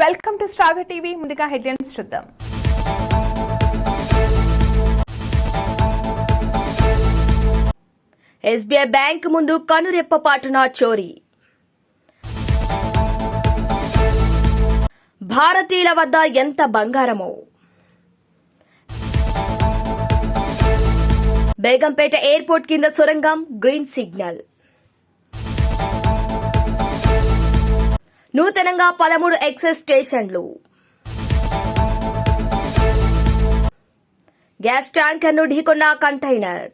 Welcome to star TV. ముందుగా headlines చూద్దాం. SBI bank ముందు కనురెప్పపాటున చోరీ. భారతీయుల వద్ద ఎంత బంగారమో. బేగంపేట ఎయిర్పోర్ట్ కింద సొరంగం గ్రీన్ సిగ్నల్. నూతనంగా పదమూడు ఎక్సెస్ స్టేషన్లు. గ్యాస్ ట్యాంకర్ను ఢీకొన్న కంటైనర్.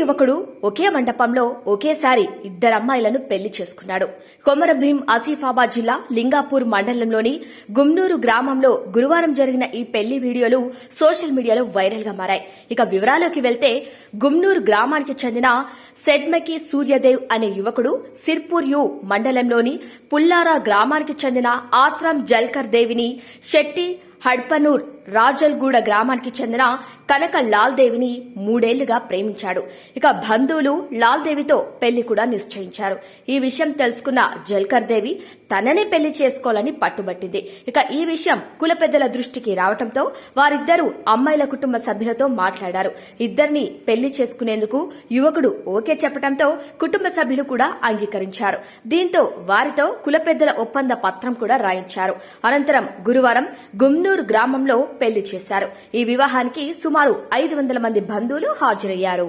యువకుడు ఒకే మండపంలో ఒకేసారి ఇద్దరు అమ్మాయిలను పెళ్ళి చేసుకున్నాడు. కొమరభీం ఆసిఫాబాద్ జిల్లా లింగాపూర్ మండలంలోని గుమ్నూరు గ్రామంలో గురువారం జరిగిన ఈ పెళ్ళి వీడియోలు సోషల్ మీడియాలో వైరల్గా మారాయి. ఇక వివరాల్లోకి వెళ్తే గుమ్నూరు గ్రామానికి చెందిన సెడ్మకి సూర్యదేవ్ అనే యువకుడు సిర్పూర్ యు మండలంలోని పుల్లారా గ్రామానికి చెందిన ఆత్రం జల్కర్ దేవిని శెట్టి హడ్పనూర్ రాజల్గూడ గ్రామానికి చెందిన కనక లాల్దేవిని మూడేళ్ళుగా ప్రేమించాడు. ఇక బంధువులు లాల్దేవితో పెళ్ళి కూడా నిశ్చయించారు. ఈ విషయం తెలుసుకున్న జల్కర్ దేవి తననే పెళ్ళి చేసుకోవాలని పట్టుబట్టింది. ఇక ఈ విషయం కుల పెద్దల దృష్టికి రావడంతో వారిద్దరూ అమ్మాయిల కుటుంబ సభ్యులతో మాట్లాడారు. ఇద్దరిని పెళ్ళి చేసుకునేందుకు యువకుడు ఓకే చెప్పడంతో కుటుంబ సభ్యులు కూడా అంగీకరించారు. దీంతో వారితో కుల పెద్దల ఒప్పంద పత్రం కూడా రాయించారు. అనంతరం గురువారం గుమ్నూరు గ్రామంలో పెళ్ళి చేశారు. ఈ వివాహానికి సుమారు ఐదు వందల మంది బంధువులు హాజరయ్యారు.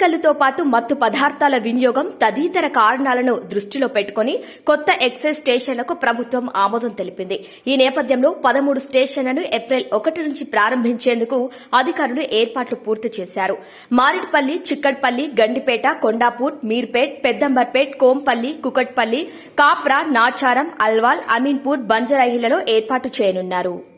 కల్లుతో పాటు మత్తు పదార్థాల వినియోగం తదితర కారణాలను దృష్టిలో పెట్టుకుని కొత్త ఎక్సైజ్ స్టేషన్లకు ప్రభుత్వం ఆమోదం తెలిపింది. ఈ నేపథ్యంలో పదమూడు స్టేషన్లను ఏప్రిల్ ఒకటి నుంచి ప్రారంభించేందుకు అధికారులు ఏర్పాట్లు పూర్తి చేశారు. మారేడుపల్లి చిక్కడ్పల్లి గండిపేట కొండాపూర్ మీర్పేట్ పెద్దంబర్పేట్ కోంపల్లి కుకట్పల్లి కాప్రా నాచారం అల్వాల్ అమీన్పూర్ బంజరాయిలలో ఏర్పాటు చేయనున్నారు.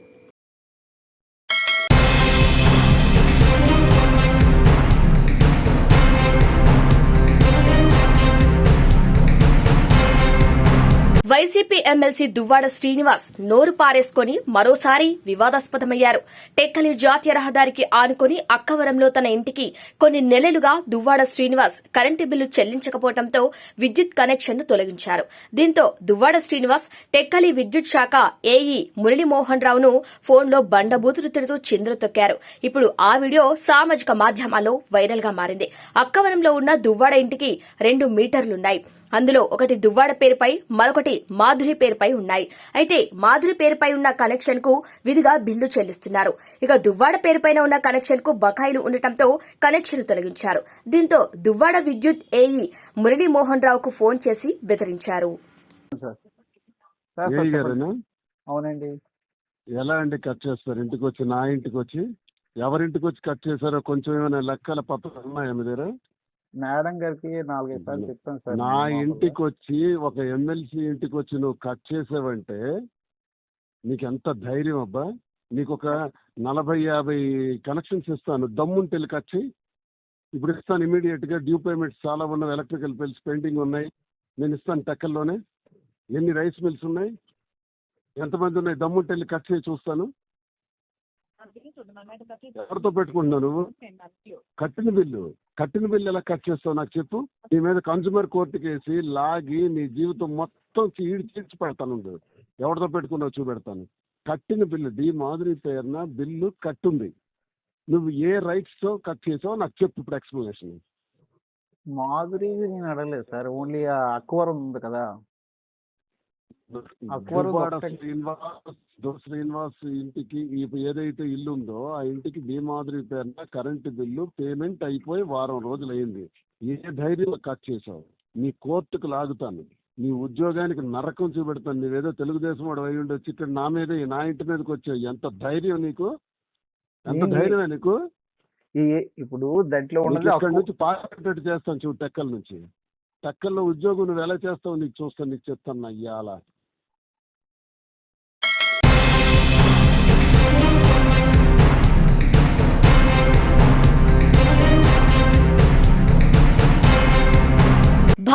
వైసీపీ ఎమ్మెల్సీ దువ్వాడ శ్రీనివాస్ నోరు పారేసుకొని మరోసారి వివాదాస్పదమయ్యారు. టెక్కలి జాతీయ రహదారికి ఆనుకొని అక్కవరంలో తన ఇంటికి కొన్ని నెలలుగా దువ్వాడ శ్రీనివాస్ కరెంటు బిల్లు చెల్లించకపోవడంతో విద్యుత్ కనెక్షన్ను తొలగించారు. దీంతో దువ్వాడ శ్రీనివాస్ టెక్కలి విద్యుత్ శాఖ ఏఈ మురళీమోహన్ రావును ఫోన్లో బండబూతులు తిడుతూ చిందులు తొక్కారు. ఇప్పుడు ఆ వీడియో సామాజిక మాధ్యమాల్లో వైరల్గా మారింది. అక్కవరంలో ఉన్న దువ్వాడ ఇంటికి రెండు మీటర్లున్నాయి. అందులో ఒకటి దువ్వాడ పేరుపై మరొకటి మాధురి పేరుపై ఉన్నాయి. అయితే మాధురి పేరుపై ఉన్న కనెక్షన్కు విధిగా బిల్లు చెల్లిస్తున్నారు. ఇక దువ్వాడ పేరుపైన ఉన్న కనెక్షన్కు బకాయిలు ఉండటంతో కనెక్షన్ తొలగించారు. దీంతో దువ్వాడ విద్యుత్ ఏఈ మురళీమోహన్ రావుకు ఫోన్ చేసి బెదిరించారు. అవునండి. ఎలా అండి కట్ చేస్తారు? ఇంటికి వచ్చి నా ఇంటికి వచ్చి ఎవరింటికి వచ్చి కట్ చేశారో కొంచెం ఏమైనా లెక్కల పత్రాలు ఉన్నాయా మీ దగ్గర? మేడం గారికి నాలుగైదు సార్లు చెప్పాను సార్ నా ఇంటికి వచ్చి ఒక ఎమ్మెల్సీ ఇంటికి వచ్చి నువ్వు కట్ చేసావంటే నీకు ఎంత ధైర్యం అబ్బా? నీకు ఒక నలభై యాభై కనెక్షన్స్ ఇస్తాను. దమ్ముంటే కట్ చేయి. ఇప్పుడు ఇస్తాను ఇమీడియట్గా డ్యూ పేమెంట్స్ చాలా ఉన్నవి ఎలక్ట్రికల్ బిల్స్ పెండింగ్ ఉన్నాయి. నేను ఇస్తాను టెక్కల్లోనే. ఎన్ని రైస్ మిల్స్ ఉన్నాయి? ఎంతమంది ఉన్నాయి? దమ్ముంటే కట్ చేయి చూస్తాను. ఎవరితో పెట్టుకుంటున్నావు నువ్వు? కట్టిన బిల్లు. కట్టిన బిల్లు ఎలా కట్ చేస్తావు నాకు చెప్పు. నీ మీద కన్జ్యూమర్ కోర్టుకి వేసి లాగి నీ జీవితం మొత్తం ఈడి చీడ్చి పెడతాను. ఎవరితో పెట్టుకున్నావు చూపెడతాను. కట్టిన బిల్లు డి మాధురి పేరున బిల్లు కట్టుంది. నువ్వు ఏ రైట్స్తో కట్ చేసావో నాకు చెప్పు ఇప్పుడు ఎక్స్ప్లెనేషన్ మాధురి నేను అడగలేదు సార్. ఓన్లీ ఆ అక్వరం ఉంది కదా. శ్రీనివాస్ శ్రీనివాస్ ఇంటికి ఏదైతే ఇల్లు ఉందో ఆ ఇంటికి డి మాధురి పేరున కరెంటు బిల్లు పేమెంట్ అయిపోయి వారం రోజులు అయింది ఏ ధైర్యం కట్ చేసావు నీ కోర్టుకు లాగుతాను. నీ ఉద్యోగానికి నరకం చూపెడతాను. నువ్వేదో తెలుగుదేశం వాడు అయి ఉండొచ్చి. ఇక్కడ నా మీద నా ఇంటి మీదకి వచ్చావు. ఎంత ధైర్యం నీకు? ఎంత ధైర్యమే నీకు? ఈ ఇప్పుడు దాంట్లో ఇక్కడ నుంచి పార్టీ చేస్తాను చూడు టెక్కల నుంచి. టెక్కల్లో ఉద్యోగం నువ్వు ఎలా చేస్తావు నీకు చూస్తాను నీకు చెప్తాను అయ్యాల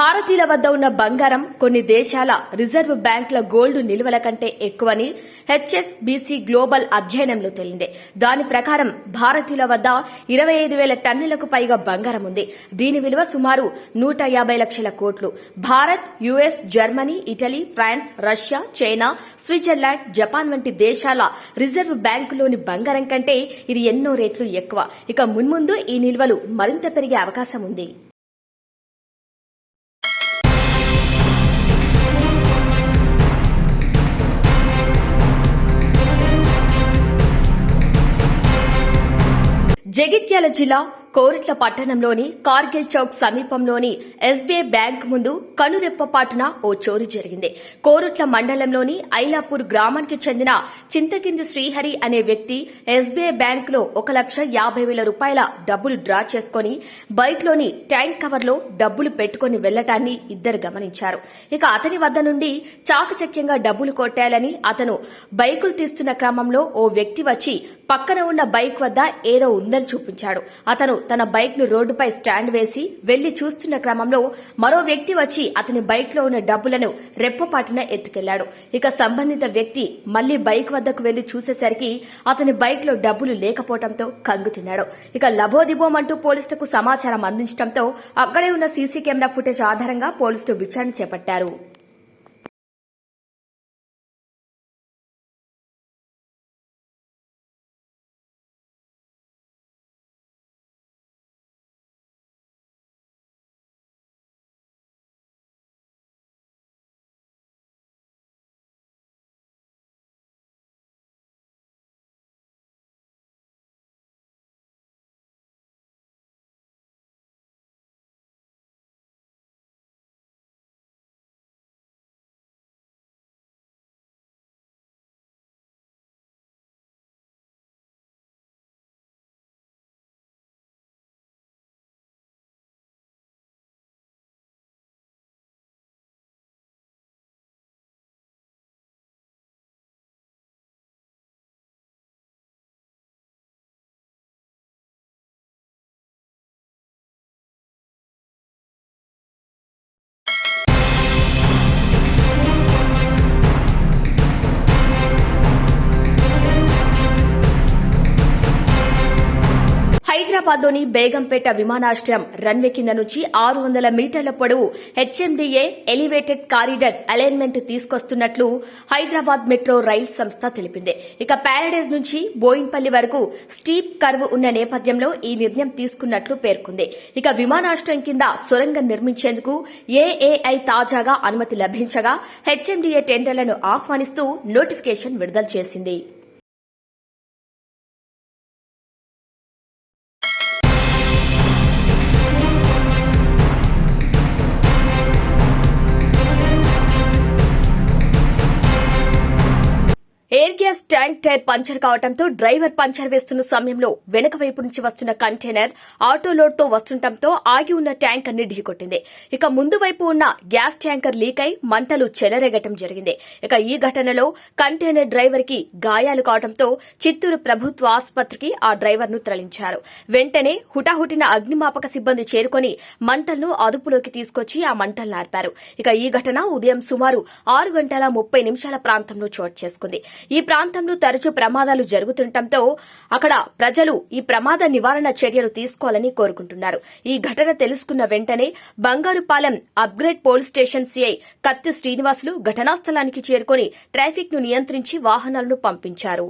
భారతీయుల వద్ద ఉన్న బంగారం కొన్ని దేశాల రిజర్వ్ బ్యాంకుల గోల్డ్ నిల్వల కంటే ఎక్కువని హెచ్ఎస్బీసీ గ్లోబల్ అధ్యయనంలో తేలింది. దాని ప్రకారం భారతీయుల వద్ద ఇరవై ఐదు వేల టన్నులకు పైగా బంగారం ఉంది. దీని విలువ సుమారు నూట యాభై లక్షల కోట్లు. Bharat US Germany Italy France Russia China Switzerland Japan వంటి దేశాల రిజర్వ్ బ్యాంకులోని బంగారం కంటే ఇది ఎన్నో రేట్లు ఎక్కువ. ఇక మున్ముందు ఈ నిల్వలు మరింత పెరిగే అవకాశం ఉంది. జగిత్యాల జిల్లా కోరిట్ల పట్టణంలోని కార్గిల్ చౌక్ సమీపంలోని ఎస్బీఐ బ్యాంక్ ముందు కనురెప్పపాటున ఓ చోరీ జరిగింది. కోరుట్ల మండలంలోని ఐలాపూర్ గ్రామానికి చెందిన చింతకింది శ్రీహరి అనే వ్యక్తి ఎస్బీఐ బ్యాంకులో ఒక లక్ష యాభై వేల రూపాయల డబ్బులు డ్రా చేసుకుని బైక్లోని ట్యాంక్ కవర్లో డబ్బులు పెట్టుకుని వెళ్ళటాన్ని ఇద్దరు గమనించారు. ఇక అతని వద్ద నుండి చాకచక్యంగా డబ్బులు కొట్టాలని అతను బైకులు తీస్తున్న క్రమంలో ఓ వ్యక్తి వచ్చి పక్కన ఉన్న బైక్ వద్ద ఏదో ఉందని చూపించాడు. అతను తన బైక్ను రోడ్డుపై స్టాండ్ వేసి వెళ్ళి చూస్తున్న క్రమంలో మరో వ్యక్తి వచ్చి అతని బైక్లో ఉన్న డబ్బులను రెప్పపాటున ఎత్తుకెళ్ళాడు. ఇక సంబంధిత వ్యక్తి మళ్ళీ బైక్ వద్దకు వెళ్ళి చూసేసరికి అతని బైక్లో డబ్బులు లేకపోవడంతో కంగుతిన్నాడు ఇక లబోదిబోమంటూ పోలీసులకు సమాచారం అందించడంతో అక్కడే ఉన్న సీసీ కెమెరా ఫుటేజ్ ఆధారంగా పోలీసులు విచారణ చేపట్టారు. హైదరాబాద్లోని బేగంపేట విమానాశ్రయం రన్వే కింద నుంచి ఆరు వందల మీటర్ల పొడవు హెచ్ఎండిఏ ఎలివేటెడ్ కారిడర్ అలైన్మెంట్ తీసుకొస్తున్నట్లు హైదరాబాద్ మెట్రో రైల్ సంస్థ తెలిపింది. ఇక ప్యారడైజ్ నుంచి బోయిన్పల్లి వరకు స్టీప్ కర్వ్ ఉన్న నేపథ్యంలో ఈ నిర్ణయం తీసుకున్నట్లు పేర్కొంది. ఇక విమానాశ్రయం కింద సొరంగం నిర్మించేందుకు ఏఏఐ తాజాగా అనుమతి లభించగా హెచ్ఎండిఏ టెండర్లను ఆహ్వానిస్తూ నోటిఫికేషన్ విడుదల చేసింది. ట్యాంక్ టైర్ పంచర్ కావడంతో డ్రైవర్ పంచర్ వేస్తున్న సమయంలో వెనక వైపు నుంచి వస్తున్న కంటైనర్ ఆటో లోడ్తో వస్తుండటంతో ఆగి ఉన్న ట్యాంకర్ని ఢీకొట్టింది. ఇక ముందు వైపు ఉన్న గ్యాస్ ట్యాంకర్ లీక్ అయి మంటలు చెలరేగటం జరిగింది. ఇక ఈ ఘటనలో కంటైనర్ డ్రైవర్కి గాయాలు కావడంతో చిత్తూరు ప్రభుత్వ ఆసుపత్రికి ఆ డ్రైవర్ను తరలించారు. వెంటనే హుటాహుటిన అగ్నిమాపక సిబ్బంది చేరుకొని మంటలను అదుపులోకి తీసుకొచ్చి ఆ మంటలు ఆర్పారు. ఇక ఈ ఘటన ఉదయం సుమారు ఆరు గంటల ముప్పై నిమిషాల ప్రాంతంలో చోటు చేసుకుంది. ఈ ప్రాంతం ప్రాంతంలో తరచూ ప్రమాదాలు జరుగుతుండటంతో అక్కడ ప్రజలు ఈ ప్రమాద నివారణ చర్యలు తీసుకోవాలని కోరుకుంటున్నారు. ఈ ఘటన తెలుసుకున్న వెంటనే Bangarupalem upgrade police station CI Katti Srinivasulu ఘటనా స్థలానికి చేరుకుని ట్రాఫిక్ను నియంత్రించి వాహనాలను పంపించారు.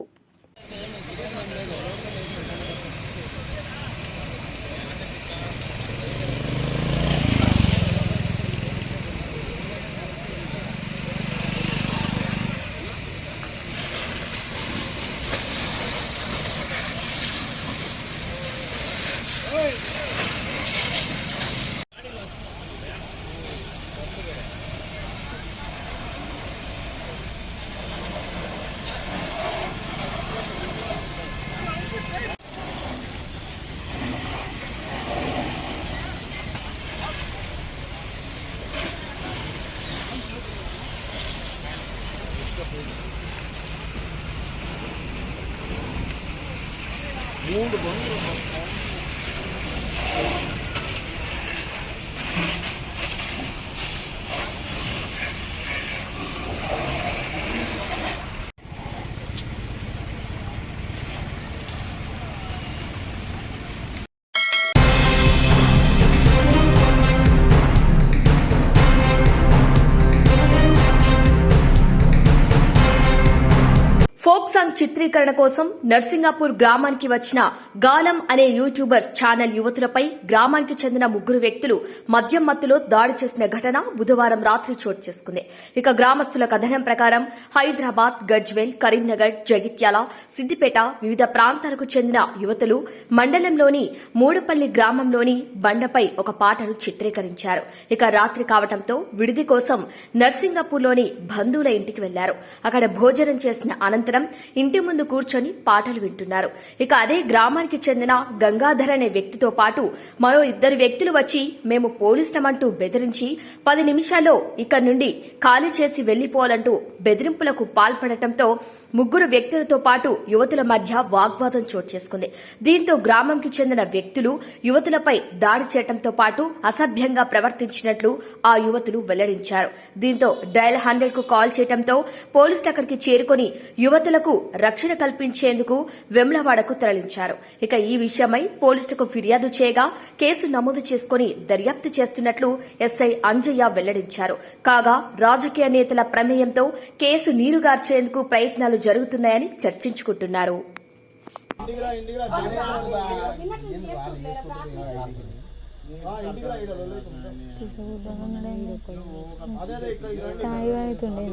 చిత్రీకరణ కోసం నర్సింగాపూర్ గ్రామానికి వచ్చిన గాలం అనే యూట్యూబర్ ఛానల్ యువతులపై గ్రామానికి చెందిన ముగ్గురు వ్యక్తులు మద్యం మత్తులో దాడి చేసిన ఘటన బుధవారం రాత్రి చోటు చేసుకుంది. ఇక గ్రామస్తుల కథనం ప్రకారం హైదరాబాద్ గజ్వేల్ కరీంనగర్ జగిత్యాల సిద్దిపేట వివిధ ప్రాంతాలకు చెందిన యువతులు మండలంలోని మూడుపల్లి గ్రామంలోని బండపై ఒక పాటను చిత్రీకరించారు. ఇక రాత్రి కావటంతో విడిది కోసం నర్సింగపూర్లోని బంధువుల ఇంటికి వెళ్ళారు. అక్కడ భోజనం చేసిన అనంతరం ఇంటి ముందు కూర్చొని పాటలు వింటున్నారు. ఇక అదే గ్రామానికి చెందిన గంగాధర్ అనే వ్యక్తితో పాటు మరో ఇద్దరు వ్యక్తులు వచ్చి మేము పోలీసులమంటూ బెదిరించి పది నిమిషాల్లో ఇక్కడి నుండి ఖాళీ చేసి వెళ్ళిపోవాలంటూ బెదిరింపులకు పాల్పడటంతో ముగ్గురు వ్యక్తులతో పాటు యువతుల మధ్య వాగ్వాదం చోటు చేసుకుంది. దీంతో గ్రామంకి చెందిన వ్యక్తులు యువతులపై దాడి చేయడంతో పాటు అసభ్యంగా ప్రవర్తించినట్లు ఆ యువతులు వెల్లడించారు. దీంతో డయల్ హండ్రెడ్కు కాల్ చేయడంతో పోలీసులు అక్కడికి చేరుకుని యువతులకు రక్షణ కల్పించేందుకు వెమ్లవాడకు తరలించారు. ఇక ఈ విషయమై పోలీసులకు ఫిర్యాదు చేయగా కేసు నమోదు చేసుకుని దర్యాప్తు చేస్తున్నట్లు ఎస్ఐ అంజయ్య వెల్లడించారు. కాగా రాజకీయ నేతల ప్రమేయంతో కేసు నీరుగార్చేందుకు ప్రయత్నాలు జరుగుతున్నాయని చర్చించుకుంటున్నారు. తాగి అవుతుండే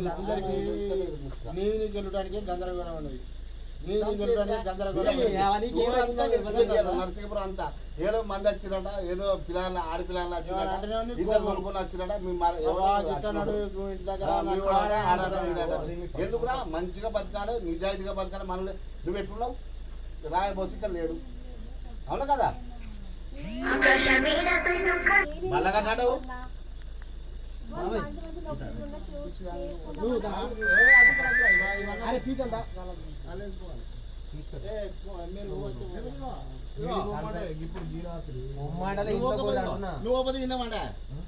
నరసింహపురం అంతా. ఏదో మంది వచ్చిరట ఏదో పిల్లల వచ్చిరట. ఇద్దరు కొనుక్కొని వచ్చిరట ఎందుకురా? మంచిగా బతకాలి నిజాయితీగా బతకాలి మనల్ని నువ్వు ఎట్లున్నావు? రాయబోసి ఇక్కడ లేడు. అవును కదా? మళ్ళా నాడు నువ్వు. అరే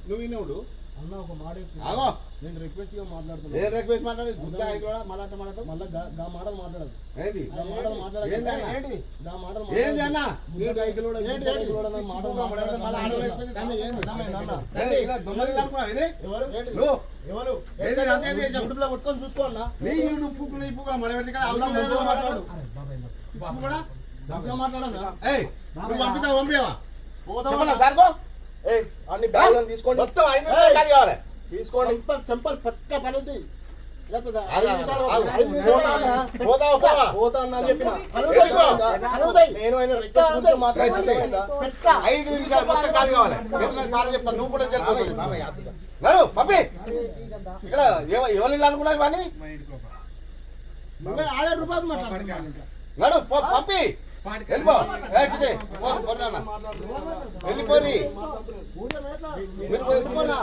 నువ్వు విన్నావుడు ఆగో. నేను రిక్వెస్ట్గా మాట్లాడుతున్నా. ఏ రిక్వెస్ట్ మాట్లాడి గుద్దా అయి కూడా మళ్ళా అట్ట మాట్లాడతావు? మళ్ళా గా- మాటలు మాట్లాడదు ఏంది? మాటలు మాట్లాడదు అన్న? గా మాటలు ఏంది అన్న? ముందు కైకిలు కూడా ఏంటి, ఏంటి? కూడా మాటలు మాట్లాడదు మళ్ళా ఆడవాళ్ళు వేసుకొని దాన్ని ఏంది? ఏంది? ఇలా దొంగలు అనుకున్నావా? ఇది? ఎవరు? ఎవరు? ఏంది? అంతే చేసావు? యూట్యూబ్లో కొట్టుకొని చూసుకోవాలన్నా నీ ఈడు ఉప్పు నీ ఉప్పు మడబెట్టి కదా అవునా, మాట్లాడు. కూడా? మాట్లాడన్నా ఏయ్ నువ్వు పంపిస్తావా పంపించావా పోదామా? చెప్పనా సార్కో? అన్ని బ్యాగులను తీసుకోండి. మొత్తం ఐదు నిమిషాలు ఖాళీ కావాలి. తీసుకోండి. చెంపల్ చెంపల్ పక్క ఆగు, ఐదు నిమిషాలు మొత్తం ఖాళీ కావాలి. సార్ చెప్తాను నువ్వు కూడా చెప్తావు. నడు పంపి. ఇక్కడ ఎవ- ఎవరు ఇవన్నీ? రూపాయలు నడు పంపి వెళ్ళిపో. ఏ చిట్టి, పో, పోనీ నాన్న. వెళ్ళిపోరి మీరు వెళ్ళిపోనా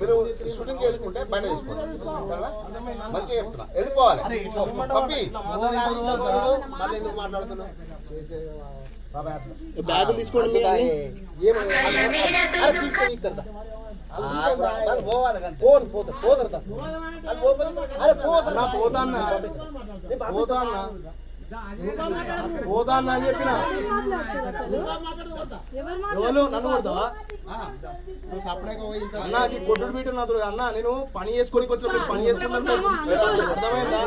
మీరు షూటింగ్ చేసుకుంటే బయట చేసుకోవాలి? మంచిగా చెప్తున్నా. వెళ్ళిపోవాలి. పంపి. బ్యాగ్ తీసుకోండి. పోను పోదన్నా అని చెప్పిన ఎవరు నన్ను కొడతావా అన్న ఈ కొట్టుడు బీటు నాతో అన్న నేను పని చేసుకొని వచ్చిన పని చేసుకున్నాను అర్థమైందా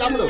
తమ్ముడు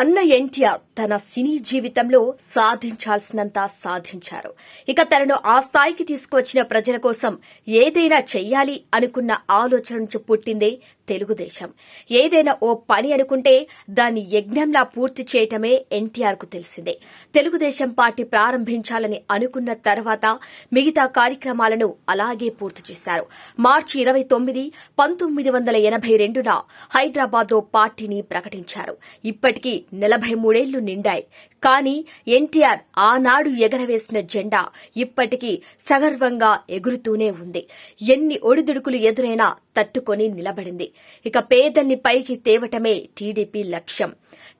అన్న ఎన్టీఆర్ తన సినీ జీవితంలో సాధించాల్సినంత సాధించారు. ఇక తనను ఆ స్థాయికి తీసుకువచ్చిన ప్రజల కోసం ఏదైనా చెయ్యాలి అనుకున్న ఆలోచన నుంచి పుట్టిందే తెలుగుదేశం. ఏదైనా ఓ పని అనుకుంటే దాన్ని యజ్ఞంలా పూర్తి చేయటమే ఎన్టీఆర్కు తెలిసిందే. తెలుగుదేశం పార్టీ ప్రారంభించాలని అనుకున్న తర్వాత మిగతా కార్యక్రమాలను అలాగే పూర్తి చేశారు. మార్చి ఇరవై తొమ్మిది పంతొమ్మిది వందల ఎనభై రెండున హైదరాబాద్లో పార్టీని ప్రకటించారు. ఇప్పటికీ నలభై మూడేళ్ళు నిండాయి. కానీ ఎన్టీఆర్ ఆనాడు ఎగరవేసిన జెండా ఇప్పటికీ సగర్వంగా ఎగురుతూనే ఉంది. ఎన్ని ఒడిదుడుకులు ఎదురైనా తట్టుకొని నిలబడింది. ఇక పేదల్ని పైకి తేవటమే టీడీపీ లక్ష్యం.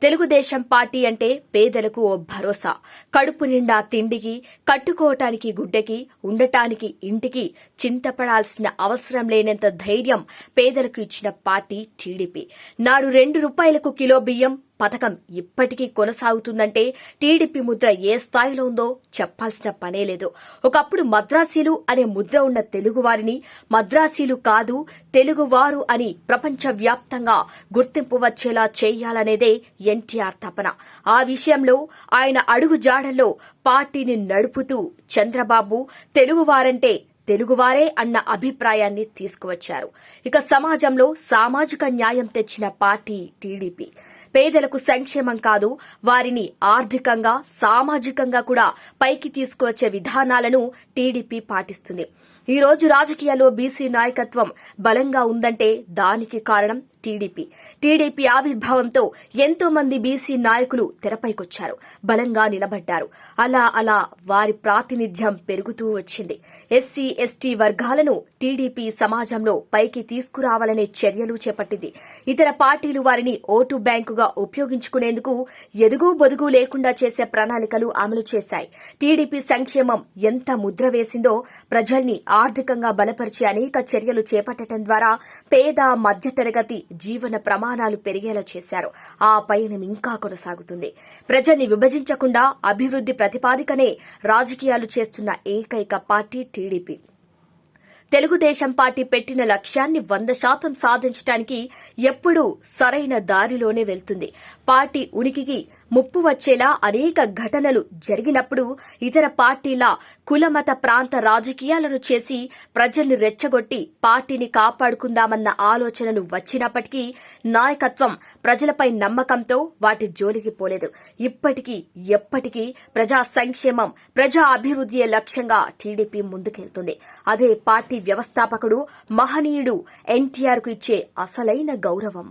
తెలుగుదేశం పార్టీ అంటే పేదలకు ఓ భరోసా. కడుపు నిండా తిండికి కట్టుకోవటానికి గుడ్డకి ఉండటానికి ఇంటికి చింతపడాల్సిన అవసరం లేనంత ధైర్యం పేదలకు ఇచ్చిన పార్టీ టీడీపీ. నాడు రెండు రూపాయలకు కిలో బియ్యం పథకం ఇప్పటికీ కొనసాగుతుందంటే టీడీపీ ముద్ర ఏ స్థాయిలో ఉందో చెప్పాల్సిన పనే లేదు. ఒకప్పుడు మద్రాసీలు అనే ముద్ర ఉన్న తెలుగువారిని మద్రాసీలు కాదు తెలుగువారు అని ప్రపంచవ్యాప్తంగా గుర్తింపు వచ్చేలా చేయాలనేదే ఎన్టీఆర్ తపన. ఆ విషయంలో ఆయన అడుగు జాడల్లో పార్టీని నడుపుతూ చంద్రబాబు తెలుగువారంటే తెలుగువారే అన్న అభిప్రాయాన్ని తీసుకువచ్చారు. ఇక సమాజంలో సామాజిక న్యాయం తెచ్చిన పార్టీ టీడీపీ. పేదలకు సంక్షేమం కాదు వారిని ఆర్థికంగా సామాజికంగా కూడా పైకి తీసుకువచ్చే విధానాలను టీడీపీ పాటిస్తుంది. ఈ రోజు రాజకీయాల్లో బీసీ నాయకత్వం బలంగా ఉందంటే దానికి కారణం టీడీపీ. టీడీపీ ఆవిర్భావంతో ఎంతో మంది బీసీ నాయకులు తెరపైకొచ్చారు. బలంగా నిలబడ్డారు. అలా అలా వారి ప్రాతినిధ్యం పెరుగుతూ వచ్చింది. ఎస్సీ ఎస్టీ వర్గాలను టీడీపీ సమాజంలో పైకి తీసుకురావాలనే చర్యలు చేపట్టింది. ఇతర పార్టీలు వారిని ఓటు బ్యాంకుగా ఉపయోగించుకునేందుకు ఎదుగు బొదుగు లేకుండా చేసే ప్రణాళికలు అమలు చేశాయి. టీడీపీ సంక్షేమం ఎంత ముద్ర వేసిందో ప్రజల్ని ఆర్థికంగా బలపరిచే అనేక చర్యలు చేపట్టడం ద్వారా పేద మధ్యతరగతి జీవన ప్రమాణాలు పెరిగేలా చేశారు. ఆ పయనం ఇంకా కొనసాగుతుంది. ప్రజల్ని విభజించకుండా అభివృద్ది ప్రతిపాదికనే రాజకీయాలు చేస్తున్న ఏకైక పార్టీ టీడీపీ. తెలుగుదేశం పార్టీ పెట్టిన లక్ష్యాన్ని వంద శాతం సాధించడానికి ఎప్పుడూ సరైన దారిలోనే వెళ్తుంది. పార్టీ ఉనికికి ముప్పు వచ్చేలా అనేక ఘటనలు జరిగినప్పుడు ఇతర పార్టీల కులమత ప్రాంత రాజకీయాలను చేసి ప్రజల్ని రెచ్చగొట్టి పార్టీని కాపాడుకుందామన్న ఆలోచనలు వచ్చినప్పటికీ నాయకత్వం ప్రజలపై నమ్మకంతో వాటి జోలికి పోలేదు. ఇప్పటికీ ఎప్పటికీ ప్రజా సంక్షేమం ప్రజా అభివృద్ధియే లక్ష్యంగా టీడీపీ ముందుకెళ్తుంది. అదే పార్టీ వ్యవస్థాపకుడు మహనీయుడు ఎన్టీఆర్కు ఇచ్చే అసలైన గౌరవం.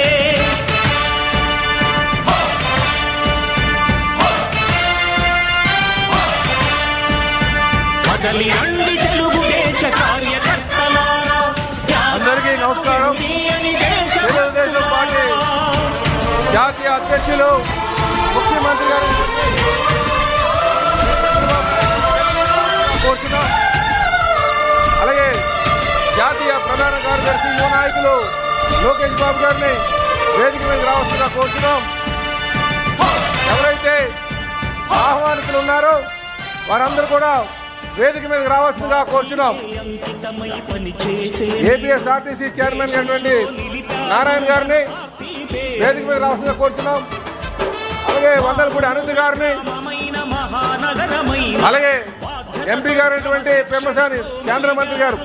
కదలి రండి తెలుగుదేశ కార్యకర్తలారా అందరికీ నమస్కారం. తెలుగుదేశం పార్టీ జాతీయ అధ్యక్షులు ముఖ్యమంత్రి గారు. కోరుతున్నాం అలాగే జాతీయ ప్రధాన కార్యదర్శి యువ నాయకులు లోకేష్ బాబు గారిని వేదిక మీద రావాల్సిందిగా కోరుతున్నాం ఎవరైతే ఆహ్వానితులు ఉన్నారో వారందరూ కూడా వేదిక మీద రావాల్సిందిగా కోరుచున్నాం. అంకితమై పనిచేసే ఏపీఎస్ఆర్టీసీ చైర్మన్ అయినటువంటి నారాయణ గారిని వేదిక మీద రావాల్సిందిగా కోరుచున్నాం. అలాగే వందలపూడి అనంత్ గారిని అలాగే ఎంపీ గారైనటువంటి పెమ్మసాని కేంద్ర మంత్రి గారు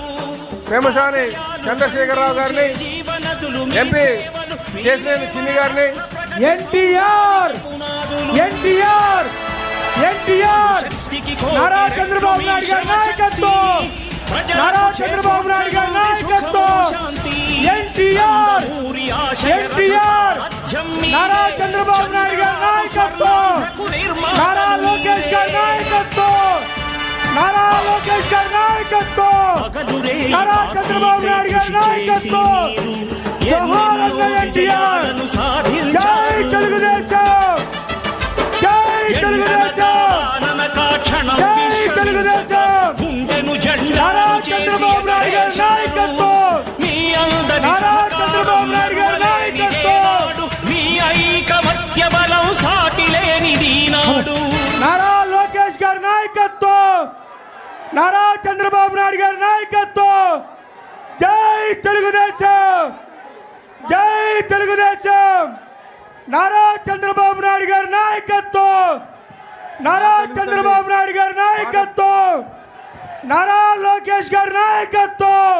పెమ్మసాని చంద్రశేఖరరావు గారిని ఎంపీ చేసిన చిన్ని గారిని ఎన్టీఆర్! ఎన్టీఆర్! ఎన్టీఆర్! నారా చంద్రబాబు నాయుడు గారి నాయకత్వం! నారా చంద్రబాబు నాయుడు గారి నాయకత్వం! ఎన్టీఆర్! ఎన్టీఆర్! నారా చంద్రబాబు నాయుడు గారి నాయకత్వం! నారా లోకేష్ గారి నాయకత్వం! నారా లోకేష్ గారి నాయకత్వం! నారా చంద్రబాబు నాయుడు గారి నాయకత్వం! అన్న ఎన్టీఆర్! జై తెలుగుదేశం నారా చంద్రబాబు నాయుడు గారి నాయకత్వం. జై తెలుగుదేశం. జై తెలుగుదేశం. నారా చంద్రబాబు నాయుడు గారి నాయకత్వం. నారా చంద్రబాబు నాయుడు గారి నాయకత్వం. నారా లోకేష్ గారి నాయకత్వం.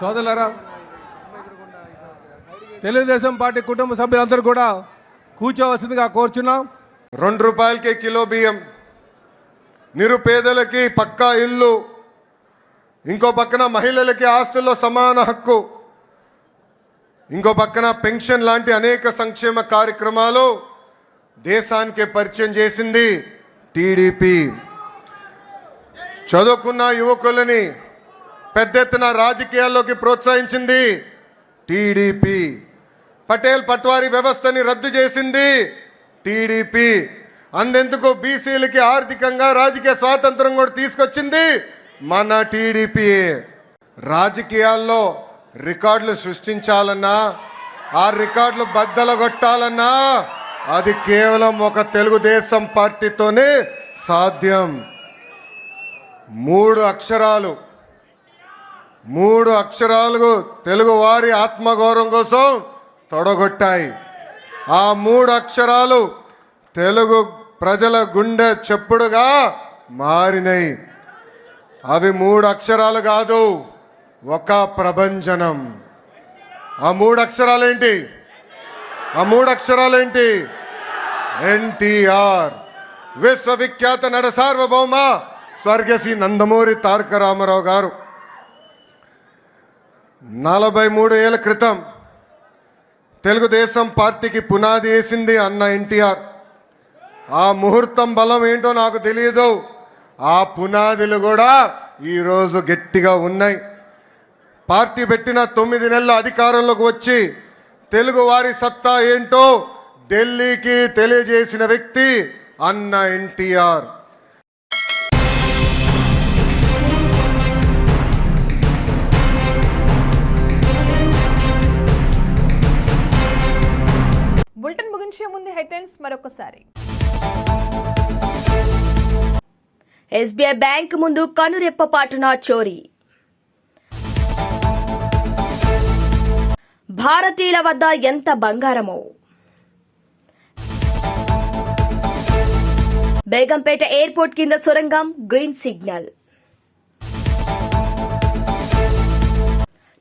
సోదరులారా తెలుగుదేశం పార్టీ కుటుంబ సభ్యులందరూ కూడా కూర్చోవలసిందిగా కోరుచున్నాం. రెండు రూపాయలకే కిలో బియ్యం నిరుపేదలకి పక్కా ఇల్లు ఇంకో పక్కన మహిళలకి ఆస్తుల్లో సమాన హక్కు ఇంకో పక్కన పెన్షన్ లాంటి అనేక సంక్షేమ కార్యక్రమాలు దేశానికి పరిచయం చేసింది టీడీపీ. చదువుకున్న యువకులని పెద్ద ఎత్తున రాజకీయాల్లోకి ప్రోత్సహించింది టీడీపీ. పటేల్ పట్వారీ వ్యవస్థని రద్దు చేసింది టీడీపీ. అందెందుకు బీసీలకి ఆర్థికంగా రాజకీయ స్వాతంత్రం కూడా తీసుకొచ్చింది మన టీడీపీ. రాజకీయాల్లో రికార్డులు సృష్టించాలన్నా ఆ రికార్డులు బద్దలగొట్టాలన్నా అది కేవలం ఒక తెలుగుదేశం పార్టీతోనే సాధ్యం. మూడు అక్షరాలు. మూడు అక్షరాలు తెలుగు వారి ఆత్మగౌరవం కోసం తొడగొట్టాయి. ఆ మూడు అక్షరాలు తెలుగు ప్రజల గుండె చెప్పుడుగా మారినాయి అవి మూడు అక్షరాలు కాదు ఒక ప్రభంజనం. ఆ మూడు అక్షరాలేంటి? ఆ మూడు అక్షరాలేంటి? ఎన్టీఆర్. విశ్వవిఖ్యాత నడ సార్వభౌమ స్వర్గశ్రీ నందమూరి తారక రామారావు గారు. నలభై మూడు ఏళ్ళ క్రితం తెలుగుదేశం పార్టీకి పునాది వేసింది అన్న ఎన్టీఆర్. ఆ ముహూర్తం బలం ఏంటో నాకు తెలియదు ఆ పునాదులు కూడా ఈరోజు గట్టిగా ఉన్నాయి. పార్టీ పెట్టిన తొమ్మిది నెలల అధికారంలోకి వచ్చి తెలుగు వారి సత్తా ఏంటో ఢిల్లీకి తెలియజేసిన వ్యక్తి అన్న ఎన్టీఆర్. హెడ్లైన్స్ మరొకసారి. ఎస్బీఐ బ్యాంక్ ముందు కనురెప్పపాటున చోరీ. భారతీయుల వద్ద ఎంత బంగారమో. బేగంపేట ఎయిర్పోర్ట్ కింద సొరంగం గ్రీన్ సిగ్నల్.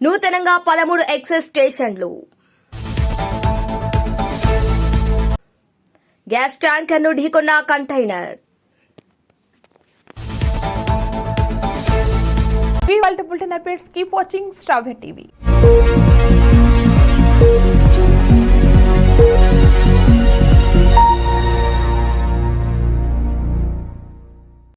నూతనంగా పదమూడు ఎక్సెస్ స్టేషన్లు. గ్యాస్ ట్యాంకర్ను ఢీకొన్న కంటైనర్. ఇవి bulletin updates keep watching star TV